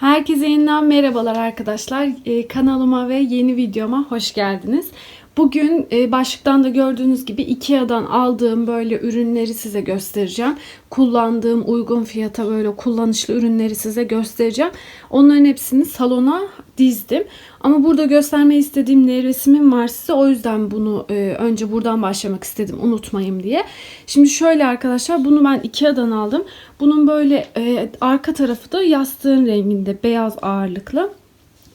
Herkese yeniden merhabalar arkadaşlar. Ee, kanalıma ve yeni videoma hoş geldiniz. Bugün e, başlıktan da gördüğünüz gibi Ikea'dan aldığım böyle ürünleri size göstereceğim. Kullandığım uygun fiyata böyle kullanışlı ürünleri size göstereceğim. Onların hepsini salona dizdim. Ama burada göstermeyi istediğim nevresimim var size. O yüzden bunu e, önce buradan başlamak istedim unutmayayım diye. Şimdi şöyle arkadaşlar bunu ben Ikea'dan aldım. Bunun böyle e, arka tarafı da yastığın renginde beyaz ağırlıklı.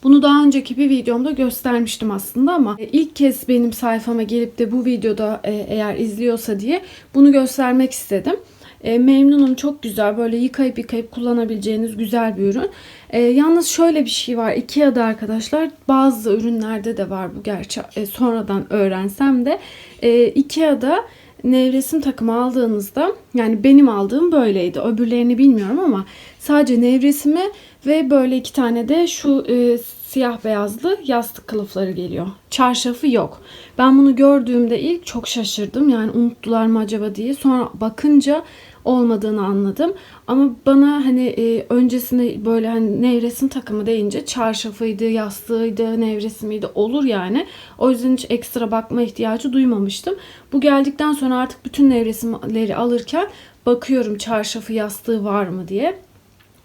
Bunu daha önceki bir videomda göstermiştim aslında ama e, ilk kez benim sayfama gelip de bu videoda e, eğer izliyorsa diye bunu göstermek istedim. E, memnunum çok güzel böyle yıkayıp yıkayıp kullanabileceğiniz güzel bir ürün. E, yalnız şöyle bir şey var Ikea'da arkadaşlar bazı ürünlerde de var bu gerçi e, sonradan öğrensem de e, Ikea'da nevresim takımı aldığınızda yani benim aldığım böyleydi. Öbürlerini bilmiyorum ama sadece nevresimi ve böyle iki tane de şu e, siyah beyazlı yastık kılıfları geliyor. Çarşafı yok. Ben bunu gördüğümde ilk çok şaşırdım. Yani unuttular mı acaba diye. Sonra bakınca olmadığını anladım. Ama bana hani e, öncesinde böyle hani nevresim takımı deyince çarşafıydı, yastığıydı, nevresimiydi olur yani. O yüzden hiç ekstra bakma ihtiyacı duymamıştım. Bu geldikten sonra artık bütün nevresimleri alırken bakıyorum çarşafı, yastığı var mı diye.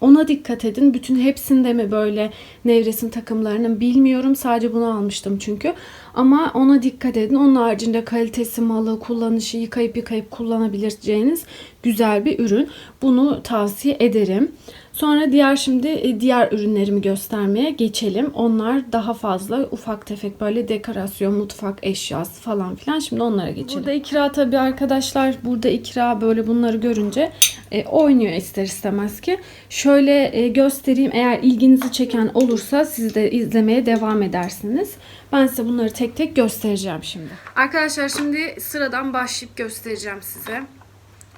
Ona dikkat edin. Bütün hepsinde mi böyle nevresim takımlarının bilmiyorum. Sadece bunu almıştım çünkü. Ama ona dikkat edin. Onun haricinde kalitesi, malı, kullanışı, yıkayıp yıkayıp kullanabileceğiniz güzel bir ürün. Bunu tavsiye ederim. Sonra diğer şimdi e, diğer ürünlerimi göstermeye geçelim. Onlar daha fazla ufak tefek böyle dekorasyon, mutfak eşyası falan filan. Şimdi onlara geçelim. Burada ikra tabii arkadaşlar. Burada ikra böyle bunları görünce e, oynuyor ister istemez ki. Şöyle e, göstereyim. Eğer ilginizi çeken olursa siz de izlemeye devam edersiniz. Ben size bunları tek tek göstereceğim şimdi. Arkadaşlar şimdi sıradan başlayıp göstereceğim size.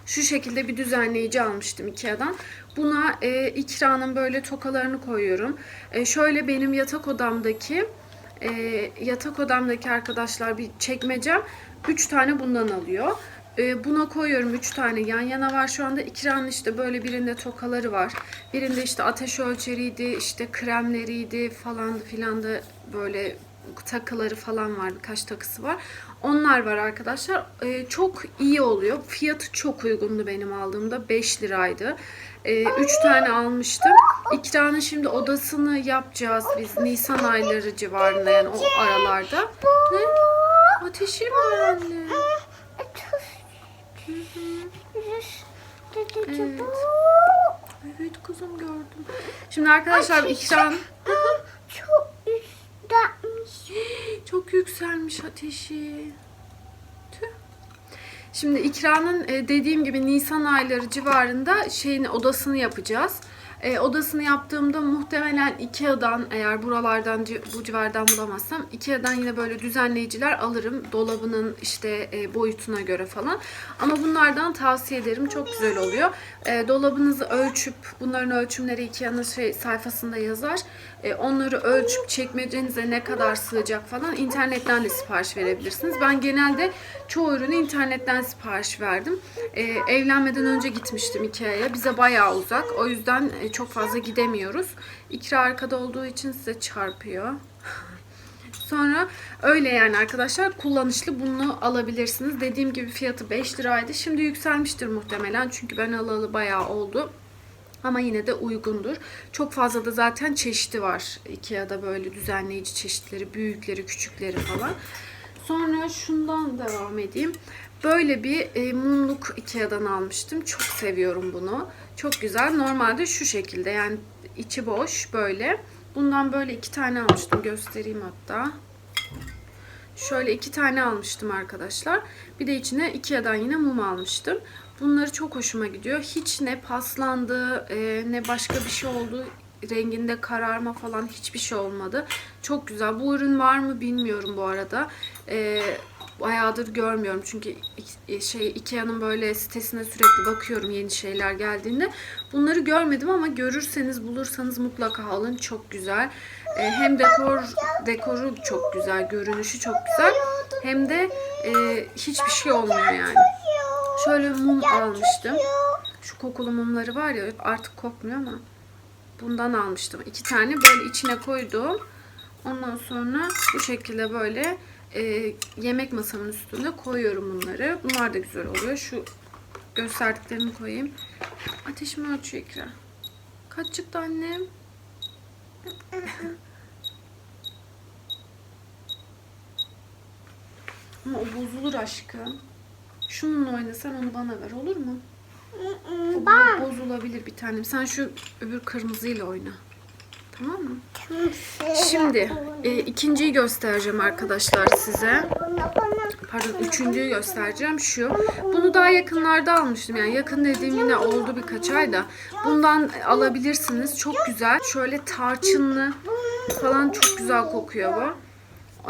Şu şekilde bir düzenleyici almıştım Ikea'dan. Buna e, ikranın böyle tokalarını koyuyorum. E, şöyle benim yatak odamdaki e, yatak odamdaki arkadaşlar bir çekmecem 3 tane bundan alıyor. E, buna koyuyorum 3 tane yan yana var şu anda. İkranın işte böyle birinde tokaları var. Birinde işte ateş ölçeriydi, işte kremleriydi falan filan da böyle takıları falan var. Birkaç takısı var. Onlar var arkadaşlar. Ee, çok iyi oluyor. Fiyatı çok uygundu benim aldığımda. 5 liraydı. 3 ee, tane almıştım. İkranın şimdi odasını yapacağız biz. Nisan ayları civarında yani o aralarda. Ne? Ateşi mi anne? Evet. Evet kuzum gördüm. Şimdi arkadaşlar ikran Çok çok yükselmiş ateşi. Şimdi ikranın e, dediğim gibi Nisan ayları civarında şeyin odasını yapacağız. E, odasını yaptığımda muhtemelen Ikea'dan eğer buralardan bu civardan bulamazsam Ikea'dan yine böyle düzenleyiciler alırım. Dolabının işte e, boyutuna göre falan. Ama bunlardan tavsiye ederim. Çok güzel oluyor. E, dolabınızı ölçüp bunların ölçümleri Ikea'nın şey, sayfasında yazar. E, onları ölçüp çekmecenize ne kadar sığacak falan internetten de sipariş verebilirsiniz. Ben genelde çoğu ürünü internetten sipariş verdim. E, evlenmeden önce gitmiştim Ikea'ya. Bize bayağı uzak. O yüzden e, çok fazla gidemiyoruz. İkra arkada olduğu için size çarpıyor. Sonra öyle yani arkadaşlar kullanışlı bunu alabilirsiniz. Dediğim gibi fiyatı 5 liraydı. Şimdi yükselmiştir muhtemelen. Çünkü ben alalı bayağı oldu. Ama yine de uygundur. Çok fazla da zaten çeşidi var. Ikea'da böyle düzenleyici çeşitleri, büyükleri, küçükleri falan. Sonra şundan devam edeyim. Böyle bir e, mumluk Ikea'dan almıştım. Çok seviyorum bunu. Çok güzel. Normalde şu şekilde yani içi boş böyle. Bundan böyle iki tane almıştım. Göstereyim hatta. Şöyle iki tane almıştım arkadaşlar. Bir de içine Ikea'dan yine mum almıştım. Bunları çok hoşuma gidiyor. Hiç ne paslandı e, ne başka bir şey oldu. Renginde kararma falan hiçbir şey olmadı. Çok güzel. Bu ürün var mı bilmiyorum bu arada. E, bayağıdır görmüyorum. Çünkü şey Ikea'nın böyle sitesine sürekli bakıyorum yeni şeyler geldiğinde. Bunları görmedim ama görürseniz bulursanız mutlaka alın. Çok güzel. E, hem dekor dekoru çok güzel, görünüşü çok güzel. Hem de e, hiçbir şey olmuyor yani. Şöyle mum almıştım. Şu kokulu mumları var ya artık kokmuyor ama bundan almıştım. İki tane böyle içine koydum. Ondan sonra bu şekilde böyle e, yemek masamın üstünde koyuyorum bunları. Bunlar da güzel oluyor. Şu gösterdiklerimi koyayım. Ateşimi ölçüyor ikra. Kaç çıktı annem? Ama o bozulur aşkım. Şununla oynasan onu bana ver olur mu? O bozulabilir bir tanem. Sen şu öbür kırmızıyla oyna. Tamam mı? Şimdi e, ikinciyi göstereceğim arkadaşlar size. Pardon üçüncüyü göstereceğim şu. Bunu daha yakınlarda almıştım. Yani yakın dediğim yine oldu birkaç ayda. Bundan alabilirsiniz. Çok güzel. Şöyle tarçınlı falan çok güzel kokuyor bu.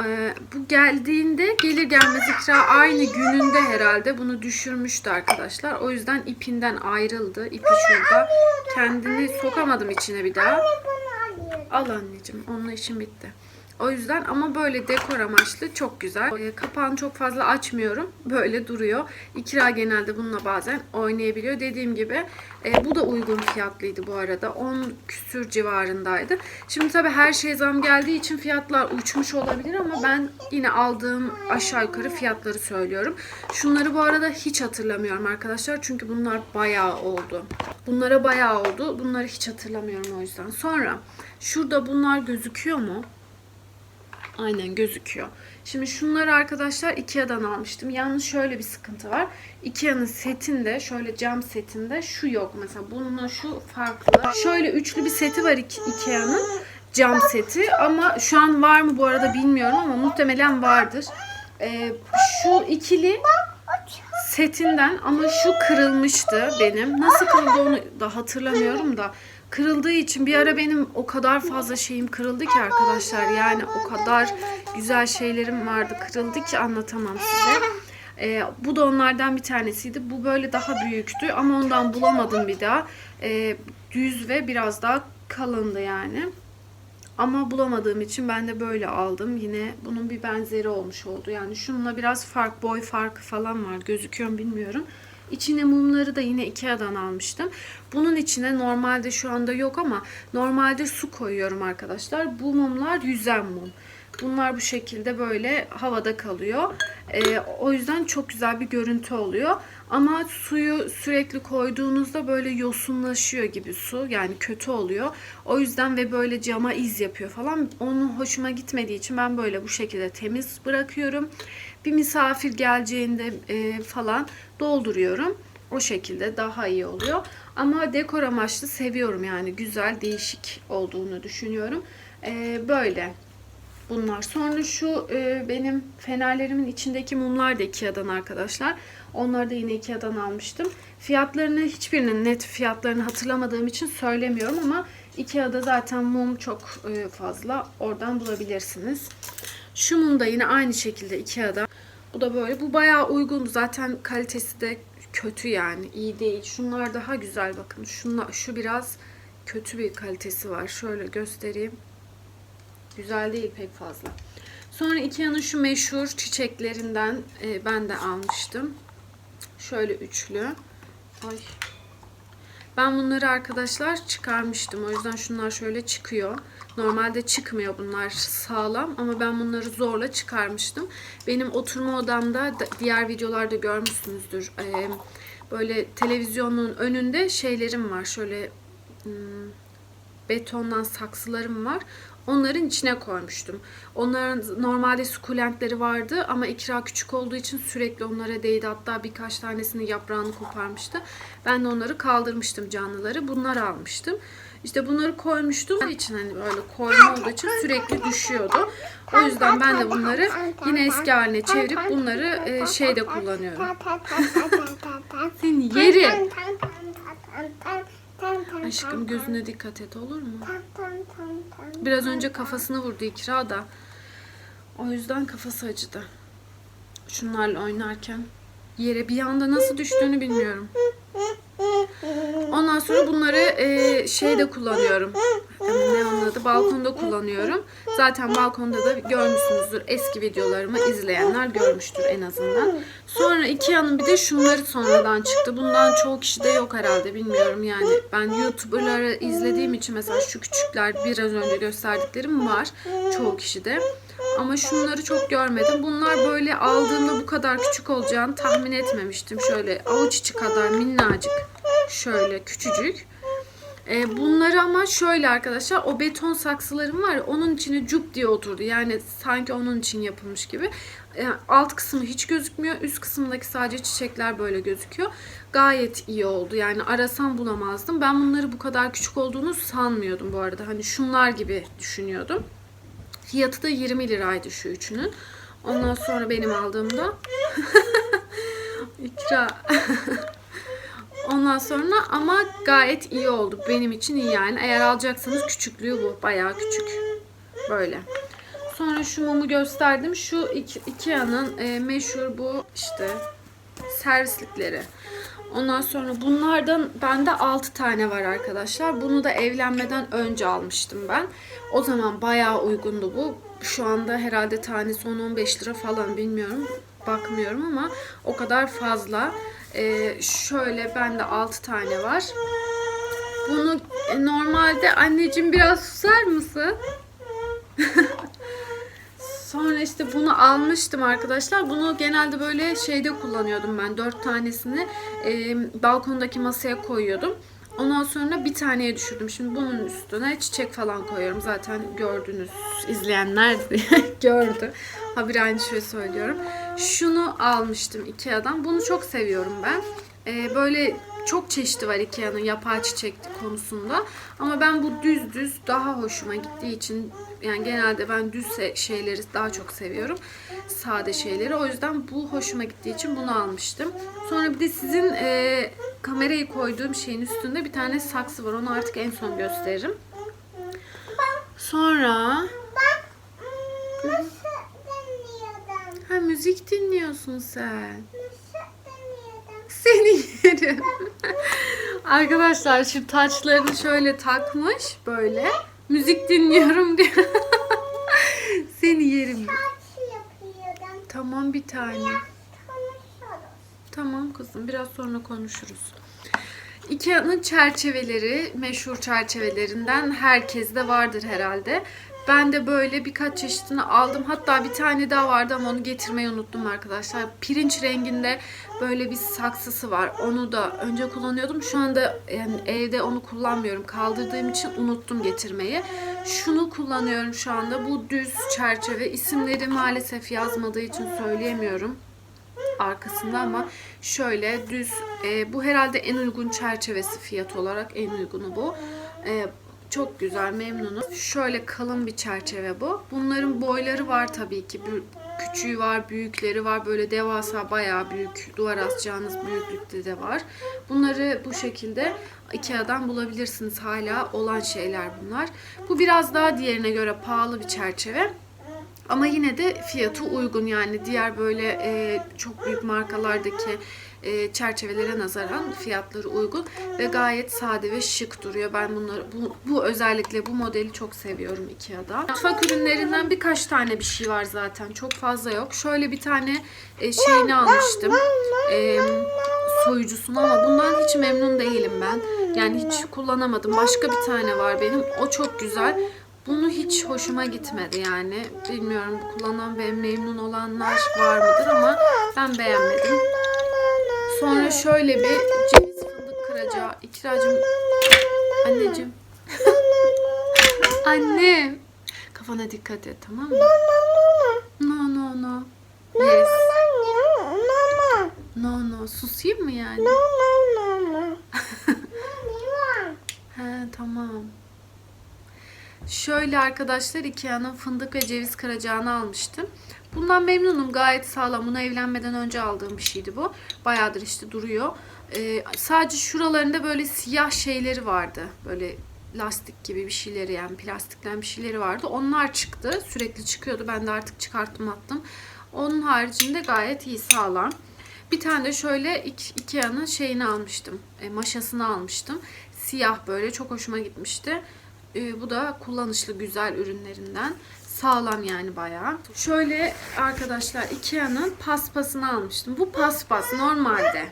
Ee, bu geldiğinde gelir gelmez ikra aynı gününde herhalde bunu düşürmüştü arkadaşlar. O yüzden ipinden ayrıldı. İpi şurada. Kendini sokamadım içine bir daha. Al anneciğim. Onunla işim bitti. O yüzden ama böyle dekor amaçlı çok güzel. Ee, Kapağını çok fazla açmıyorum. Böyle duruyor. İkra genelde bununla bazen oynayabiliyor. Dediğim gibi e, bu da uygun fiyatlıydı bu arada. 10 küsür civarındaydı. Şimdi tabii her şey zam geldiği için fiyatlar uçmuş olabilir ama ben yine aldığım aşağı yukarı fiyatları söylüyorum. Şunları bu arada hiç hatırlamıyorum arkadaşlar. Çünkü bunlar bayağı oldu. Bunlara bayağı oldu. Bunları hiç hatırlamıyorum o yüzden. Sonra şurada bunlar gözüküyor mu? Aynen gözüküyor. Şimdi şunları arkadaşlar Ikea'dan almıştım. Yalnız şöyle bir sıkıntı var. Ikea'nın setinde şöyle cam setinde şu yok mesela. Bununla şu farklı. Şöyle üçlü bir seti var Ike- Ikea'nın cam seti ama şu an var mı bu arada bilmiyorum ama muhtemelen vardır. Ee, şu ikili setinden ama şu kırılmıştı benim. Nasıl kırıldı onu da hatırlamıyorum da. Kırıldığı için bir ara benim o kadar fazla şeyim kırıldı ki arkadaşlar. Yani o kadar güzel şeylerim vardı kırıldı ki anlatamam size. Ee, bu da onlardan bir tanesiydi. Bu böyle daha büyüktü ama ondan bulamadım bir daha. Ee, düz ve biraz daha kalındı yani. Ama bulamadığım için ben de böyle aldım. Yine bunun bir benzeri olmuş oldu. Yani şununla biraz fark, boy farkı falan var. Gözüküyor bilmiyorum. İçine mumları da yine Ikea'dan almıştım. Bunun içine normalde şu anda yok ama normalde su koyuyorum arkadaşlar. Bu mumlar yüzen mum. Bunlar bu şekilde böyle havada kalıyor. Ee, o yüzden çok güzel bir görüntü oluyor. Ama suyu sürekli koyduğunuzda böyle yosunlaşıyor gibi su. Yani kötü oluyor. O yüzden ve böyle cama iz yapıyor falan. Onun hoşuma gitmediği için ben böyle bu şekilde temiz bırakıyorum. Bir misafir geleceğinde e, falan dolduruyorum. O şekilde daha iyi oluyor. Ama dekor amaçlı seviyorum yani. Güzel, değişik olduğunu düşünüyorum. Ee, böyle bunlar. Sonra şu e, benim fenerlerimin içindeki mumlar da Ikea'dan arkadaşlar. Onları da yine Ikea'dan almıştım. Fiyatlarını hiçbirinin net fiyatlarını hatırlamadığım için söylemiyorum ama Ikea'da zaten mum çok e, fazla. Oradan bulabilirsiniz. Şu mum da yine aynı şekilde Ikea'da. Bu da böyle. Bu bayağı uygun. Zaten kalitesi de kötü yani. iyi değil. Şunlar daha güzel bakın. Şunlar, şu biraz kötü bir kalitesi var. Şöyle göstereyim. Güzel değil pek fazla. Sonra Ikea'nın şu meşhur çiçeklerinden e, ben de almıştım. Şöyle üçlü. Ay. Ben bunları arkadaşlar çıkarmıştım. O yüzden şunlar şöyle çıkıyor. Normalde çıkmıyor bunlar sağlam ama ben bunları zorla çıkarmıştım. Benim oturma odamda da- diğer videolarda görmüşsünüzdür. Böyle televizyonun önünde şeylerim var. Şöyle hmm, betondan saksılarım var. Onların içine koymuştum. Onların normalde sukulentleri vardı ama ikra küçük olduğu için sürekli onlara değdi. Hatta birkaç tanesini yaprağını koparmıştı. Ben de onları kaldırmıştım canlıları. Bunları almıştım. İşte bunları koymuştum. Onun için hani böyle koyma olduğu için sürekli düşüyordu. O yüzden ben de bunları yine eski haline çevirip bunları e, şeyde kullanıyorum. Senin yeri. Aşkım gözüne dikkat et olur mu? Biraz önce kafasını vurdu ikra da. O yüzden kafası acıdı. Şunlarla oynarken. Yere bir anda nasıl düştüğünü bilmiyorum. Ondan sonra bunları e, şeyde kullanıyorum. Ne onun adı? Balkonda kullanıyorum. Zaten balkonda da görmüşsünüzdür. Eski videolarımı izleyenler görmüştür en azından. Sonra Ikea'nın bir de şunları sonradan çıktı. Bundan çoğu kişi de yok herhalde bilmiyorum yani. Ben YouTuber'ları izlediğim için mesela şu küçükler biraz önce gösterdiklerim var. Çoğu kişide. Ama şunları çok görmedim. Bunlar böyle aldığımda bu kadar küçük olacağını tahmin etmemiştim. Şöyle avuç içi kadar minnacık. Şöyle küçücük. E, bunları ama şöyle arkadaşlar o beton saksılarım var ya onun içine cup diye oturdu. Yani sanki onun için yapılmış gibi. E, alt kısmı hiç gözükmüyor. Üst kısmındaki sadece çiçekler böyle gözüküyor. Gayet iyi oldu. Yani arasam bulamazdım. Ben bunları bu kadar küçük olduğunu sanmıyordum bu arada. Hani şunlar gibi düşünüyordum. Fiyatı da 20 liraydı şu üçünün. Ondan sonra benim aldığımda ikra Ondan sonra ama gayet iyi oldu. Benim için iyi yani. Eğer alacaksanız küçüklüğü bu. Bayağı küçük. Böyle. Sonra şu mumu gösterdim. Şu Ike- Ikea'nın e, meşhur bu işte servislikleri. Ondan sonra bunlardan bende 6 tane var arkadaşlar. Bunu da evlenmeden önce almıştım ben. O zaman bayağı uygundu bu. Şu anda herhalde tanesi 10-15 lira falan bilmiyorum. Bakmıyorum ama o kadar fazla. Ee, şöyle bende 6 tane var. Bunu e, normalde anneciğim biraz susar mısın? Sonra işte bunu almıştım arkadaşlar. Bunu genelde böyle şeyde kullanıyordum ben. Dört tanesini e, balkondaki masaya koyuyordum. Ondan sonra bir taneye düşürdüm. Şimdi bunun üstüne çiçek falan koyuyorum. Zaten gördünüz, izleyenler gördü. Habire aynı şeyi söylüyorum. Şunu almıştım Ikea'dan. Bunu çok seviyorum ben. E, böyle çok çeşidi var Ikea'nın yapay çiçek konusunda. Ama ben bu düz düz daha hoşuma gittiği için yani genelde ben düz şeyleri daha çok seviyorum. Sade şeyleri. O yüzden bu hoşuma gittiği için bunu almıştım. Sonra bir de sizin e, kamerayı koyduğum şeyin üstünde bir tane saksı var. Onu artık en son gösteririm. Sonra deniyordum? ha müzik dinliyorsun sen. Seni yerim. Arkadaşlar şu taçlarını şöyle takmış böyle. Müzik dinliyorum diyor. Seni yerim. Tamam bir tane. Tamam kızım biraz sonra konuşuruz. Ikea'nın çerçeveleri meşhur çerçevelerinden herkeste vardır herhalde. Ben de böyle birkaç çeşitini aldım. Hatta bir tane daha vardı ama onu getirmeyi unuttum arkadaşlar. Pirinç renginde böyle bir saksısı var. Onu da önce kullanıyordum. Şu anda yani evde onu kullanmıyorum. Kaldırdığım için unuttum getirmeyi. Şunu kullanıyorum şu anda. Bu düz çerçeve. İsimleri maalesef yazmadığı için söyleyemiyorum arkasında ama şöyle düz e, bu herhalde en uygun çerçevesi fiyat olarak en uygunu bu. E, çok güzel memnunum. Şöyle kalın bir çerçeve bu. Bunların boyları var tabii ki. Küçüğü var, büyükleri var. Böyle devasa bayağı büyük duvar asacağınız büyüklükte de var. Bunları bu şekilde Ikea'dan bulabilirsiniz. Hala olan şeyler bunlar. Bu biraz daha diğerine göre pahalı bir çerçeve. Ama yine de fiyatı uygun yani diğer böyle e, çok büyük markalardaki e, çerçevelere nazaran fiyatları uygun ve gayet sade ve şık duruyor. Ben bunları bu, bu özellikle bu modeli çok seviyorum Ikea'da. Mutfak ürünlerinden birkaç tane bir şey var zaten. Çok fazla yok. Şöyle bir tane e, şeyini almıştım. E, soyucusunu ama bundan hiç memnun değilim ben. Yani hiç kullanamadım. Başka bir tane var benim. O çok güzel. Bunu hiç hoşuma gitmedi yani. Bilmiyorum kullanan ve memnun olanlar var mıdır ama ben beğenmedim. Sonra şöyle bir ceviz fındık kıracağı. İkiracım. Anneciğim. Annem. Kafana dikkat et tamam mı? No no no. Yes. No no. Susayım mı yani? He tamam. Şöyle arkadaşlar Ikea'nın fındık ve ceviz kıracağını almıştım. Bundan memnunum. Gayet sağlam. Bunu evlenmeden önce aldığım bir şeydi bu. Bayağıdır işte duruyor. Ee, sadece şuralarında böyle siyah şeyleri vardı. Böyle lastik gibi bir şeyleri yani plastikten bir şeyleri vardı. Onlar çıktı. Sürekli çıkıyordu. Ben de artık çıkarttım attım. Onun haricinde gayet iyi sağlam. Bir tane de şöyle Ik- Ikea'nın şeyini almıştım. E, maşasını almıştım. Siyah böyle çok hoşuma gitmişti. E, bu da kullanışlı güzel ürünlerinden. Sağlam yani bayağı. Şöyle arkadaşlar Ikea'nın paspasını almıştım. Bu paspas normalde.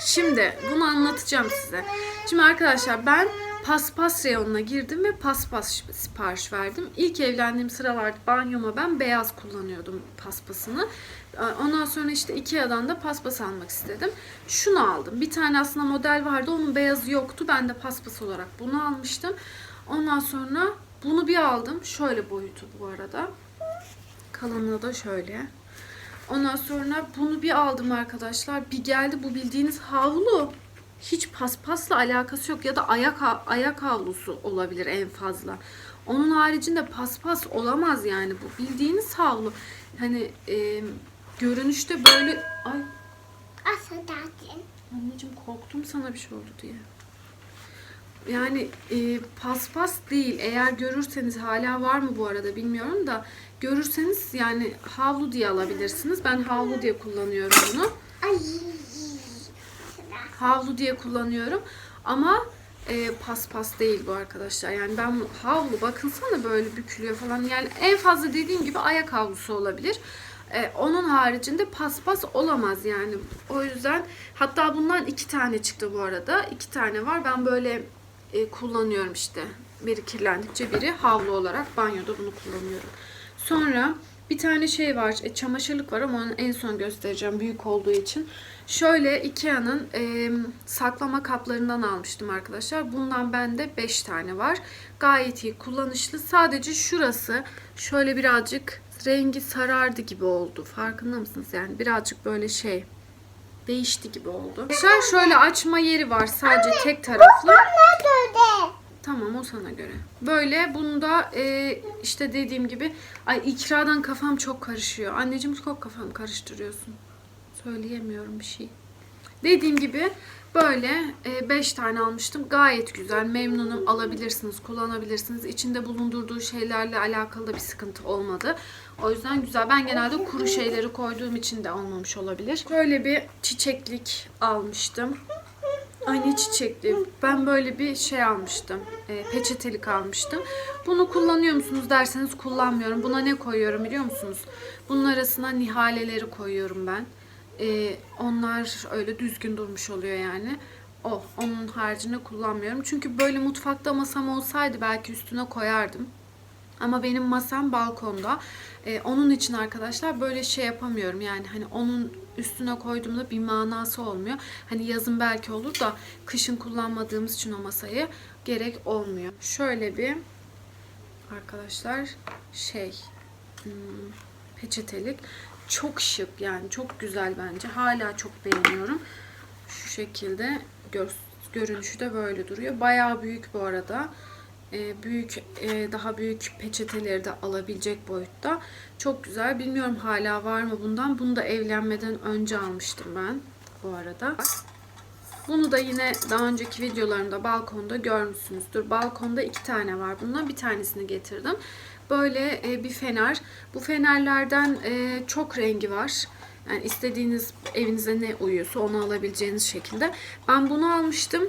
Şimdi bunu anlatacağım size. Şimdi arkadaşlar ben paspas reyonuna girdim ve paspas sipariş verdim. İlk evlendiğim sıralarda banyoma ben beyaz kullanıyordum paspasını. Ee, Ondan sonra işte Ikea'dan da paspas almak istedim. Şunu aldım. Bir tane aslında model vardı. Onun beyazı yoktu. Ben de paspas olarak bunu almıştım. Ondan sonra bunu bir aldım. Şöyle boyutu bu arada. Kalınlığı da şöyle. Ondan sonra bunu bir aldım arkadaşlar. Bir geldi bu bildiğiniz havlu. Hiç paspasla alakası yok ya da ayak ayak havlusu olabilir en fazla. Onun haricinde paspas olamaz yani bu bildiğiniz havlu. Hani e, görünüşte böyle ay anneciğim korktum sana bir şey oldu diye. Yani e, paspas değil. Eğer görürseniz hala var mı bu arada bilmiyorum da görürseniz yani havlu diye alabilirsiniz. Ben havlu diye kullanıyorum bunu. Havlu diye kullanıyorum. Ama e, paspas değil bu arkadaşlar. Yani ben havlu bakınsana böyle bükülüyor falan. Yani en fazla dediğim gibi ayak havlusu olabilir. E, onun haricinde paspas olamaz yani. O yüzden hatta bundan iki tane çıktı bu arada. İki tane var. Ben böyle e, kullanıyorum işte. Biri kirlendikçe biri havlu olarak banyoda bunu kullanıyorum. Sonra bir tane şey var. E, çamaşırlık var ama onu en son göstereceğim büyük olduğu için. Şöyle Ikea'nın e, saklama kaplarından almıştım arkadaşlar. Bundan bende 5 tane var. Gayet iyi kullanışlı. Sadece şurası şöyle birazcık rengi sarardı gibi oldu. Farkında mısınız? Yani birazcık böyle şey değişti gibi oldu. Arkadaşlar şöyle açma yeri var. Sadece tek taraflı. Nerede? Tamam o sana göre. Böyle bunda e, işte dediğim gibi ay ikradan kafam çok karışıyor. Anneciğim çok kafam karıştırıyorsun. Söyleyemiyorum bir şey. Dediğim gibi böyle 5 tane almıştım. Gayet güzel. Memnunum. Alabilirsiniz, kullanabilirsiniz. İçinde bulundurduğu şeylerle alakalı da bir sıkıntı olmadı. O yüzden güzel. Ben genelde kuru şeyleri koyduğum için de olmamış olabilir. Şöyle bir çiçeklik almıştım. Ay ne çiçekli. Ben böyle bir şey almıştım. E, peçetelik almıştım. Bunu kullanıyor musunuz derseniz kullanmıyorum. Buna ne koyuyorum biliyor musunuz? Bunun arasına nihaleleri koyuyorum ben. E, onlar öyle düzgün durmuş oluyor yani. O, onun haricinde kullanmıyorum. Çünkü böyle mutfakta masam olsaydı belki üstüne koyardım. Ama benim masam balkonda. Ee, onun için arkadaşlar böyle şey yapamıyorum. Yani hani onun üstüne koyduğumda bir manası olmuyor. Hani yazın belki olur da kışın kullanmadığımız için o masayı gerek olmuyor. Şöyle bir arkadaşlar şey hmm, peçetelik. Çok şık yani çok güzel bence. Hala çok beğeniyorum. Şu şekilde gö- görünüşü de böyle duruyor. Bayağı büyük bu arada. Ee, büyük e, daha büyük peçeteleri de alabilecek boyutta. Çok güzel. Bilmiyorum hala var mı bundan. Bunu da evlenmeden önce almıştım ben bu arada. Bunu da yine daha önceki videolarımda balkonda görmüşsünüzdür. Balkonda iki tane var. Bundan bir tanesini getirdim. Böyle e, bir fener. Bu fenerlerden e, çok rengi var. Yani istediğiniz evinize ne uyuyorsa onu alabileceğiniz şekilde. Ben bunu almıştım.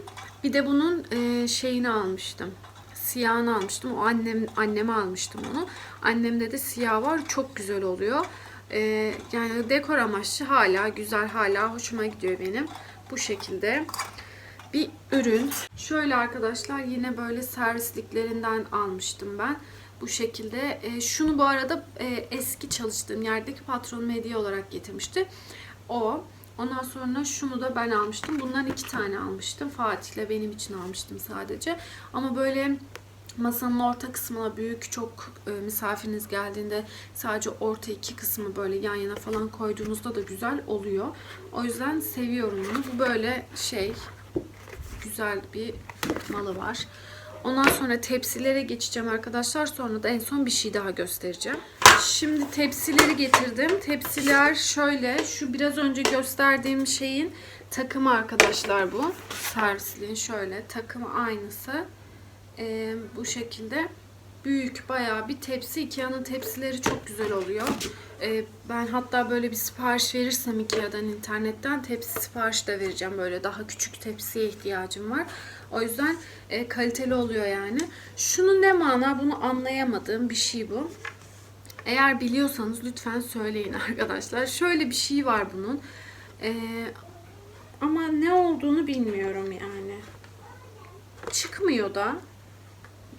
Bir de bunun e, şeyini almıştım. Siyahını almıştım. O annem anneme almıştım onu. Annemde de siyah var. Çok güzel oluyor. Yani dekor amaçlı hala güzel, hala hoşuma gidiyor benim. Bu şekilde bir ürün. Şöyle arkadaşlar yine böyle servisliklerinden almıştım ben. Bu şekilde. E, şunu bu arada e, eski çalıştığım yerdeki patronum hediye olarak getirmişti. O. Ondan sonra şunu da ben almıştım. Bundan iki tane almıştım. Fatih'le benim için almıştım sadece. Ama böyle masanın orta kısmına büyük çok e, misafiriniz geldiğinde sadece orta iki kısmı böyle yan yana falan koyduğunuzda da güzel oluyor. O yüzden seviyorum bunu. Bu böyle şey güzel bir malı var. Ondan sonra tepsilere geçeceğim arkadaşlar. Sonra da en son bir şey daha göstereceğim. Şimdi tepsileri getirdim. Tepsiler şöyle. Şu biraz önce gösterdiğim şeyin takımı arkadaşlar bu. Servisliğin şöyle takımı aynısı. Ee, bu şekilde. Büyük bayağı bir tepsi. Ikea'nın tepsileri çok güzel oluyor. Ee, ben hatta böyle bir sipariş verirsem Ikea'dan internetten tepsi sipariş de vereceğim. Böyle daha küçük tepsiye ihtiyacım var. O yüzden e, kaliteli oluyor yani. Şunu ne mana bunu anlayamadığım bir şey bu. Eğer biliyorsanız lütfen söyleyin arkadaşlar. Şöyle bir şey var bunun. Ee, ama ne olduğunu bilmiyorum yani. Çıkmıyor da.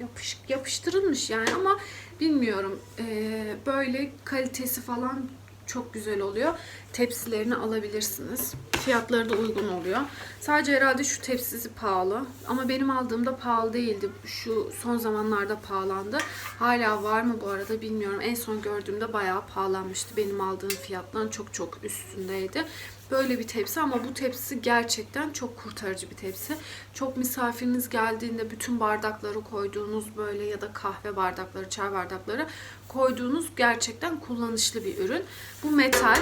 Yapış, yapıştırılmış yani ama bilmiyorum. Ee, böyle kalitesi falan çok güzel oluyor. Tepsilerini alabilirsiniz. Fiyatları da uygun oluyor. Sadece herhalde şu tepsisi pahalı. Ama benim aldığımda pahalı değildi. Şu son zamanlarda pahalandı. Hala var mı bu arada bilmiyorum. En son gördüğümde bayağı pahalanmıştı. Benim aldığım fiyattan çok çok üstündeydi. Böyle bir tepsi ama bu tepsi gerçekten çok kurtarıcı bir tepsi. Çok misafiriniz geldiğinde bütün bardakları koyduğunuz böyle ya da kahve bardakları, çay bardakları koyduğunuz gerçekten kullanışlı bir ürün. Bu metal.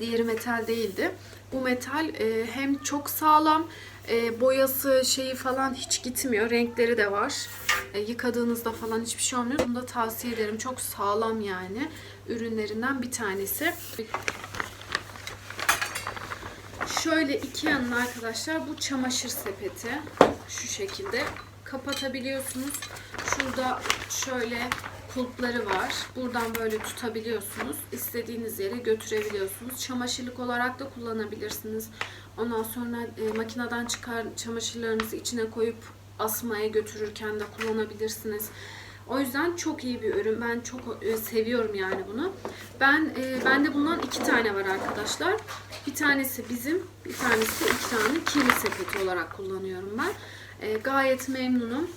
Diğeri metal değildi. Bu metal e, hem çok sağlam, e, boyası şeyi falan hiç gitmiyor. Renkleri de var. E, yıkadığınızda falan hiçbir şey olmuyor. Bunu da tavsiye ederim. Çok sağlam yani ürünlerinden bir tanesi. Şöyle iki yanına arkadaşlar bu çamaşır sepeti şu şekilde kapatabiliyorsunuz. Şurada şöyle kulpları var. Buradan böyle tutabiliyorsunuz. İstediğiniz yere götürebiliyorsunuz. Çamaşırlık olarak da kullanabilirsiniz. Ondan sonra e, makineden çıkar çamaşırlarınızı içine koyup asmaya götürürken de kullanabilirsiniz. O yüzden çok iyi bir ürün. Ben çok e, seviyorum yani bunu. Ben e, bende bundan iki tane var arkadaşlar. Bir tanesi bizim, bir tanesi iki tane kirli sepeti olarak kullanıyorum ben. E, gayet memnunum.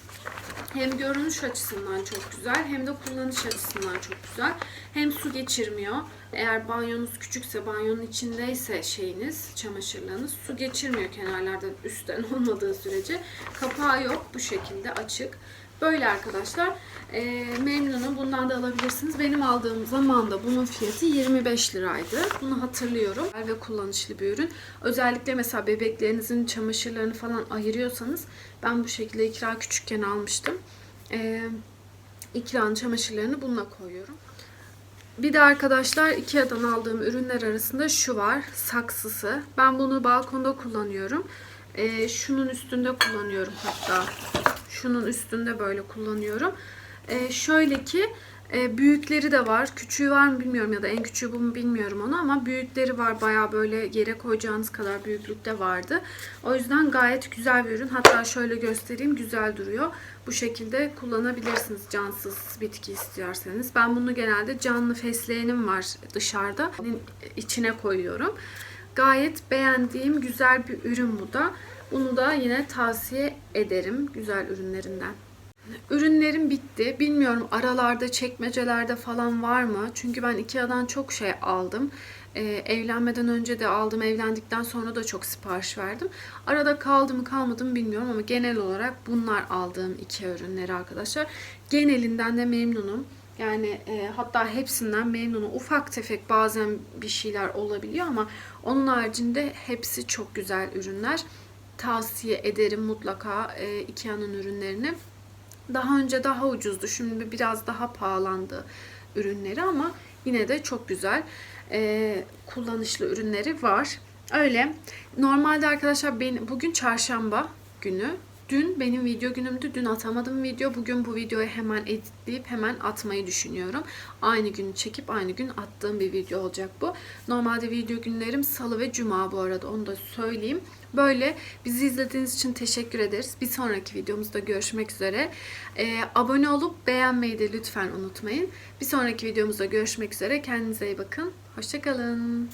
Hem görünüş açısından çok güzel hem de kullanış açısından çok güzel. Hem su geçirmiyor. Eğer banyonuz küçükse, banyonun içindeyse şeyiniz, çamaşırlarınız su geçirmiyor kenarlardan üstten olmadığı sürece. Kapağı yok. Bu şekilde açık. Böyle arkadaşlar. E, memnunum. Bundan da alabilirsiniz. Benim aldığım zaman da bunun fiyatı 25 liraydı. Bunu hatırlıyorum. Ve kullanışlı bir ürün. Özellikle mesela bebeklerinizin çamaşırlarını falan ayırıyorsanız ben bu şekilde ikra küçükken almıştım. E, ikranın çamaşırlarını bununla koyuyorum. Bir de arkadaşlar Ikea'dan aldığım ürünler arasında şu var. Saksısı. Ben bunu balkonda kullanıyorum. Ee, şunun üstünde kullanıyorum hatta. Şunun üstünde böyle kullanıyorum. Ee, şöyle ki e, büyükleri de var. Küçüğü var mı bilmiyorum ya da en küçüğü bu mu bilmiyorum onu ama büyükleri var. Baya böyle yere koyacağınız kadar büyüklükte vardı. O yüzden gayet güzel bir ürün. Hatta şöyle göstereyim. Güzel duruyor. Bu şekilde kullanabilirsiniz cansız bitki istiyorsanız. Ben bunu genelde canlı fesleğenim var dışarıda. içine koyuyorum. Gayet beğendiğim güzel bir ürün bu da. Bunu da yine tavsiye ederim güzel ürünlerinden. Ürünlerim bitti. Bilmiyorum aralarda çekmecelerde falan var mı? Çünkü ben Ikea'dan çok şey aldım. Ee, evlenmeden önce de aldım. Evlendikten sonra da çok sipariş verdim. Arada kaldı mı kalmadı mı bilmiyorum ama genel olarak bunlar aldığım Ikea ürünleri arkadaşlar. Genelinden de memnunum. Yani e, hatta hepsinden memnunum. Ufak tefek bazen bir şeyler olabiliyor ama onun haricinde hepsi çok güzel ürünler. Tavsiye ederim mutlaka e, Ikea'nın ürünlerini. Daha önce daha ucuzdu. Şimdi biraz daha pahalandı ürünleri ama yine de çok güzel e, kullanışlı ürünleri var. Öyle. Normalde arkadaşlar ben bugün çarşamba günü. Dün benim video günümdü. Dün atamadım video. Bugün bu videoyu hemen editleyip hemen atmayı düşünüyorum. Aynı gün çekip aynı gün attığım bir video olacak bu. Normalde video günlerim salı ve cuma bu arada. Onu da söyleyeyim. Böyle bizi izlediğiniz için teşekkür ederiz. Bir sonraki videomuzda görüşmek üzere. Ee, abone olup beğenmeyi de lütfen unutmayın. Bir sonraki videomuzda görüşmek üzere. Kendinize iyi bakın. Hoşçakalın.